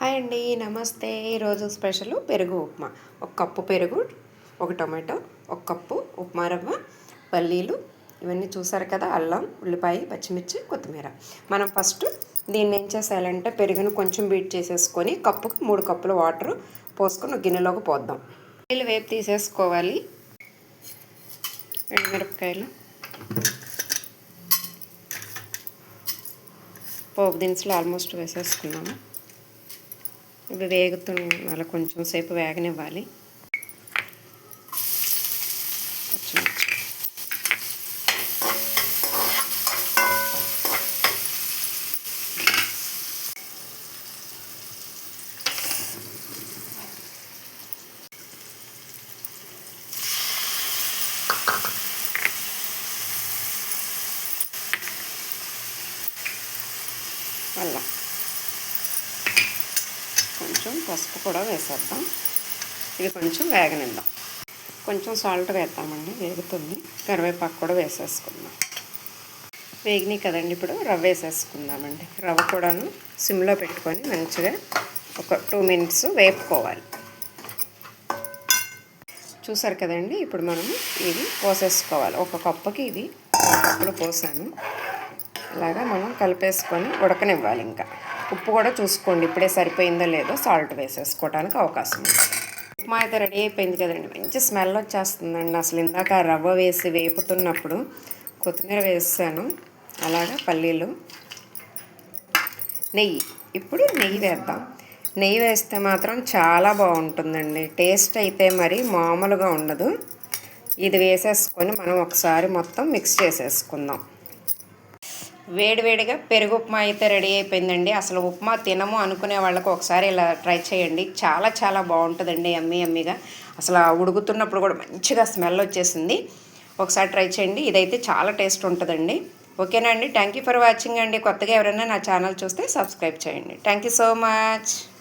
Hi అండి నమస్తే. ఈరోజు స్పెషల్ పెరుగు ఉప్మా. ఒక కప్పు పెరుగు ఒక టొమాటో ఒక కప్పు ఉప్మా రవ్వ పల్లీలు. ఇవన్నీ చూసారు కదా అల్లం ఉల్లిపాయ పచ్చిమిర్చి కొత్తిమీర. మనం ఫస్ట్ దీన్ని ఏం చేసేయాలంటే పెరుగును కొంచెం బీట్ చేసేసుకొని కప్పుకు మూడు కప్పుల వాటర్ పోసుకొని గిన్నెలోకి పోద్దాం. పల్లీలు వేపు తీసేసుకోవాలి. మిరపకాయలు. పోపు దినుసులు ఆల్మోస్ట్ వేసేసుకున్నాము. ఇవి వేగుతున్న అలా కొంచెం సేపు వేగనివ్వాలి పచ్చిమిర్చి అల్లం కొంచెం పసుపు కూడా వేసేద్దాం. ఇది కొంచెం వేగనిద్దాం. కొంచెం సాల్ట్ వేద్దామండి వేగుతుంది. కరివేపాకు కూడా వేసేసుకుందాం. వేగినాయి కదండి ఇప్పుడు రవ్వ వేసేసుకుందామండి. రవ్వ కూడాను సిమ్లో పెట్టుకొని మంచిగా ఒక టూ మినిట్స్ వేపుకోవాలి. చూసారు కదండి ఇప్పుడు మనము ఇది పోసేసుకోవాలి. ఒక కప్పుకి ఇది ఒక కప్పులో పోసాను. ఇలాగా మనం కలిపేసుకొని ఉడకనివ్వాలి ఇంకా. ఉప్పు కూడా చూసుకోండి. ఇప్పుడే సరిపోయిందో లేదో సాల్ట్ వేసేసుకోవడానికి అవకాశం ఉంది. ఉప్మా అయితే రెడీ అయిపోయింది కదండి. మంచి స్మెల్ వచ్చేస్తుందండి. అసలు ఇందాక రవ్వ వేసి వేపుతున్నప్పుడు కొత్తిమీర వేసాను. అలాగా పల్లీలు. నెయ్యి. ఇప్పుడు నెయ్యి వేద్దాం. నెయ్యి వేస్తే మాత్రం చాలా బాగుంటుందండి. టేస్ట్ అయితే మరి మామూలుగా ఉండదు. ఇది వేసేసుకొని మనం ఒకసారి మొత్తం మిక్స్ చేసేసుకుందాం. వేడివేడిగా పెరుగు ఉప్మా అయితే రెడీ అయిపోయిందండి. అసలు ఉప్మా తినము అనుకునే వాళ్ళకు ఒకసారి ఇలా ట్రై చేయండి. చాలా చాలా బాగుంటుందండి అమ్మి అమ్మిగా. అసలు ఉడుకుతున్నప్పుడు కూడా మంచిగా స్మెల్ వచ్చేసింది. ఒకసారి ట్రై చేయండి. ఇదైతే చాలా టేస్ట్ ఉంటుందండి. ఓకేనా అండి? థ్యాంక్ యూ ఫర్ వాచింగ్ అండి. కొత్తగా ఎవరైనా నా ఛానల్ చూస్తే సబ్స్క్రైబ్ చేయండి. Thank you so much.